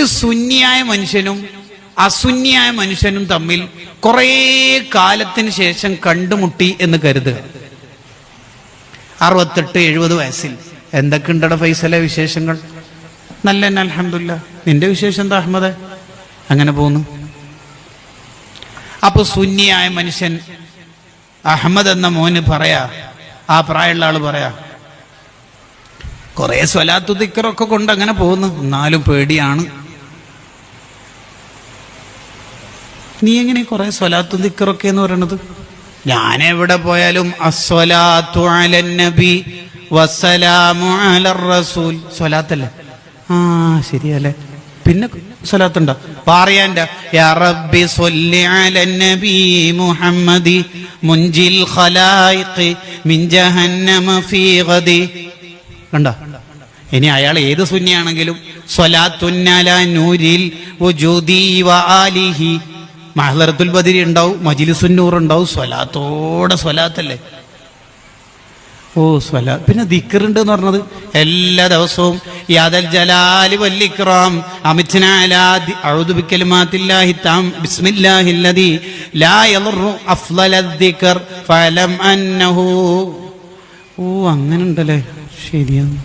ഒരു സുന്യായ മനുഷ്യനും അസുന്യായ മനുഷ്യനും തമ്മിൽ കുറേ കാലത്തിന് ശേഷം കണ്ടുമുട്ടി എന്ന് കരുതുക. അറുപത്തെട്ട് എഴുപത് വയസ്സിൽ. എന്തൊക്കെ ഉണ്ടട ഫൈസലെ വിശേഷങ്ങൾ? നല്ല തന്നെ അലഹമില്ല നിന്റെ വിശേഷം എന്താ അഹമ്മദ്? അങ്ങനെ പോന്നു അപ്പൊ സുന്യായ മനുഷ്യൻ അഹമ്മദ് എന്ന മോന് പറയാ ആ പ്രായമുള്ള ആൾ പറയാ കുറെ സ്വലാത്തു തിക്കറൊക്കെ കൊണ്ട് അങ്ങനെ പോകുന്നു. എന്നാലും പേടിയാണ്. നീ എങ്ങനെ കുറെ സ്വലാത്തു ദിക്കറൊക്കെ എന്ന് പറയണത്? ഞാൻ എവിടെ പോയാലും അസ്വലാത്തു നബി വസ്സലാമു റസൂൽ. സ്വലാത്തല്ലേ? ആ ശരിയല്ലേ. പിന്നെ സ്വലാത്തുണ്ടോ? പറയാന്റെ യാ റബ്ബി സ്വല്ലി അലൻ നബി മുഹമ്മദി മുൻജിൽ ഖലായിഖ് മിൻ ജഹന്നമ ഫീ ഗദി. കണ്ടോ? ഇനി അയാൾ ഏത് സുന്നിയാണെങ്കിലും സ്വലാത്തുന്നല നൂരിൽ വ ആലിഹി മഹലറത്തുൽ ബദിരി ഉണ്ടാവും മജിലിസുന്നൂർ ഉണ്ടാവും സ്വലാത്തോടെ സ്വലാത്തല്ലേ? ഓ സ്വല പിന്നെ ദിക്കറുണ്ട് എന്ന് പറഞ്ഞത് എല്ലാ ദിവസവും യാദൽ ജലാലി വല്ലിക്റാം അമിത്നാലാദി അഊദു ബിക്കലിമാത്തില്ലാഹി താം ബിസ്മില്ലാഹില്ലദി ലാ യദുറു അഫ്ളലദ് ദിക്ർ ഫലം അന്നഹു. ഓ അങ്ങനെ ഉണ്ടല്ലേ ശരിയാണ്.